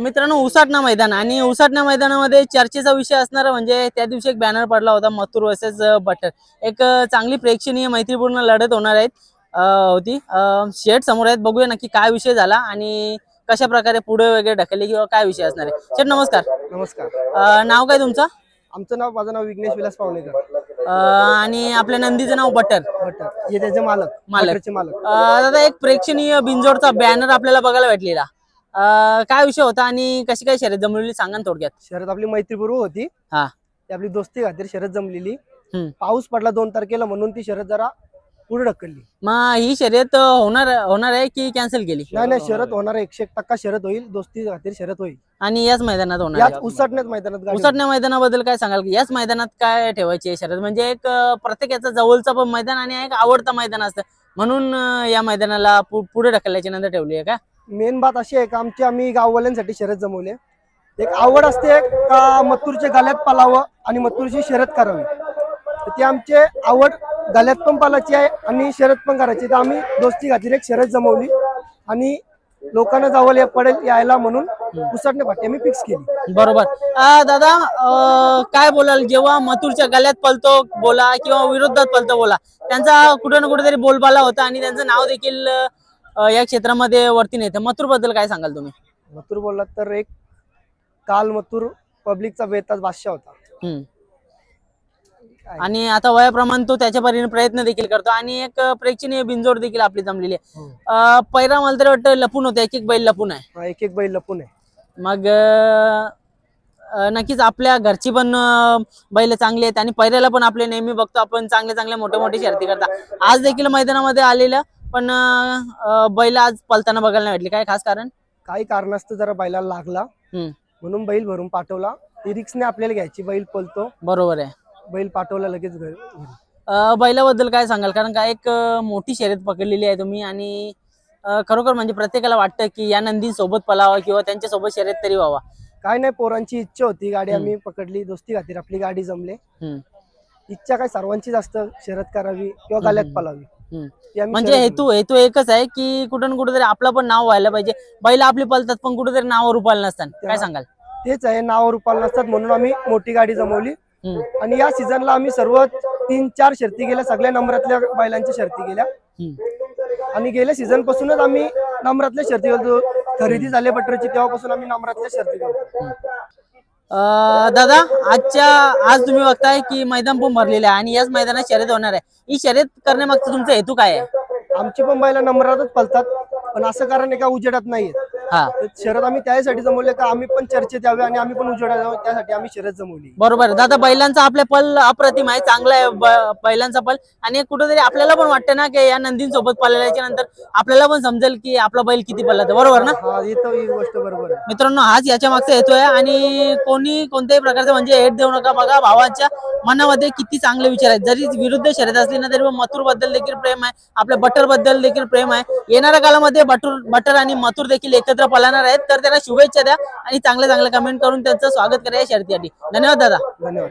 मित्रांनो उसाटणा मैदान. आणि उसाटणा मैदानामध्ये चर्चेचा विषय असणार म्हणजे त्या दिवशी एक बॅनर पडला होता मथुर वर्सेस बटर एक चांगली प्रेक्षणीय मैत्रीपूर्ण लढत होणार आहेत होती. शेट समोर आहेत. बघूया नक्की काय विषय झाला आणि कशा प्रकारे पुढे वगैरे ढकलले किंवा काय विषय असणार आहे. शेट नमस्कार. नमस्कार. नाव काय तुमचं? आमचं नाव माझं नाव विघ्नेश विलास पावणेकर. आणि आपल्या नंदीचं नाव बटर भट्टर हे त्याचे मालक. मालक. मालक. दादा एक प्रेक्षणीय बिंजोडचा बॅनर आपल्याला बघायला भेटलेला. काय विषय होता आणि कशी काय शर्यत जमलेली सांगा ना थोडक्यात. शरद आपली मैत्रीपूर्व होती. हा. ती आपली दोस्ती खातीर शरद जमलेली. हम्म. पाऊस पडला दोन तारखेला म्हणून ती शरद जरा पुढे ढकलली. मग ही शर्यत अं, होणार होणार आहे की कॅन्सल केली? नाही नाही शरद होणार एकशे एक टक्का शरद होईल. दोस्ती खातीर शरद होईल. आणि याच मैदानात होणार याच आहे. उसटण्यात मैदानात गाडी उसटण्या मैदानाबद्दल काय सांगाल? याच मैदानात काय ठेवायची आहे शर्यत? म्हणजे एक अं, प्रत्येकाचा जवळचा पण मैदान आणि एक आवडता मैदान असतं. म्हणून अं, या मैदानाला पु- पुढे ढकलल्याच्या नंतर ठेवली आहे का? मेन बात अशी आहे का आमची आम्ही गाववाल्यांसाठी शर्यत जमवले एक आवड असते का मत्तूरच्या गाल्यात पालावं आणि मत्तूरची शरद करावी. ती आमचे आवड गाल्यात पण पालायची आहे आणि शरद पण करायची. तर आम्ही दोस्ती खातीर एक शर्यत जमवली आणि लोकांना जावं पडेल यायला म्हणून उसटणे पाठी आम्ही फिक्स केली. बरोबर. दादा काय बोलाल? जेव्हा मथुरच्या गल्यात पलतो बोला किंवा विरोधात पलतो बोला त्यांचा कुठे ना कुठेतरी बोलबाला होता आणि त्यांचं नाव देखील या क्षेत्रामध्ये वरती नेतं. मथुरबद्दल काय सांगाल तुम्ही? मथुर बोललात तर एक काल मथुर पब्लिकचा बेताज बादशाह होता. हम्म. आणि आता वयाप्रमाणे तो त्याच्या परीने प्रयत्न देखील करतो. आणि एक प्रेक्षणीय बिंजोड देखील आपली जमलेली आहे. अं, पहिला मला तरी वाटतं लपून होतं. एक एक बैल लपून आहे. हा, एक एक बैल लपून आहे. मग अं, अं, नक्कीच आपल्या घरची पण अं, बैल चांगली आहेत. आणि पहिल्याला पण आपले नेहमी बघतो. आपण चांगले चांगले मोठे मोठे शर्ती करता. आज देखील मैदानामध्ये आलेलं पण बैल आज पलताना बघायला नाही भेटली. काय खास कारण? काही कारणास्तव जरा बैलाला लागला. हम्म, म्हणून बैल भरून पाठवला. ती रिक्सने आपल्याला घ्यायची बैल पलतो. बरोबर आहे. बैल पाठवला लगेच घरी घरी. अं, बैलाबद्दल काय सांगाल? कारण का एक अं, मोठी शर्यत पकडलेली आहे तुम्ही आणि अं, खरोखर म्हणजे प्रत्येकाला वाटतं की या नंदी सोबत पलावा किंवा त्यांच्यासोबत शर्यत तरी व्हावा. काय नाही पोरांची इच्छा होती. गाडी हम्म. आम्ही पकडली. दोस्ती खातीर आपली गाडी जमले. हम्म, इच्छा काय? सर्वांचीच असतं. शरद करावी किंवा गाल्यात. पलावी. ती आम्ही म्हणजे हेतू हेतू एकच आहे की कुठं ना कुठेतरी आपलं पण नाव व्हायला पाहिजे. बैल आपली पलतात पण कुठेतरी नाव रुपायला नसतात. काय सांगाल. तेच आहे नाव रुपाल नसतात म्हणून आम्ही मोठी गाडी जमवली. हम्म, आणि या सीझनला आम्ही सर्व तीन चार शर्ती गेल्या सगळ्या नंबरातल्या बैलांच्या शर्ती गेल्या. हम्म. आणि गेल्या सीझन पासूनच आम्ही नंबरातल्या शर्ती करतो खरेदी झाले बटरची तेव्हापासून आम्ही नंबरातल्या शर्ती करतो. अं, दादा आजच्या आज तुम्ही बघताय की मैदान पण भरलेलं आहे आणि याच मैदानात शर्यत होणार आहे. ही शर्यत करण्यामागचा तुमचा हेतू काय आहे? आमची पण बैला नंबरातच पलतात पण असं कारण एका उजेडात नाहीये हा. तर शरद आम्ही त्यासाठी जमवले का आम्ही पण चर्चेत यावे आणि आम्ही पण उजेडात यावं त्यासाठी आम्ही शरद जमवली. बरोबर आहे. दादा बैलांचा आपल्या पल अप्रतिम आहे चांगला आहे ब- बैलांचा पल. आणि कुठेतरी आपल्याला पण वाटतं ना की या नंदींसोबत पळाल्याच्या नंतर आपल्याला पण समजेल की आपला बैल किती पळला बरोबर ना? हा येतो ही गोष्ट बरोबर आहे. मित्रांनो हाच याच्या मागचा येतोय आणि कोणी कोणत्याही प्रकारचं म्हणजे हेट देऊ नका. बघा भावाच्या मनामध्ये किती चांगले विचार आहेत. जरी विरुद्ध शर्यत असली ना तरी मथुरबद्दल देखील प्रेम आहे. आपल्या बटरबद्दल देखील प्रेम आहे. येणाऱ्या काळामध्ये बटर बटर आणि मथुर देखील एकत्र पळणार आहेत तर त्यांना शुभेच्छा द्या आणि चांगल्या चांगल्या कमेंट करून त्यांचं स्वागत करा या धन्यवाद दादा. धन्यवाद.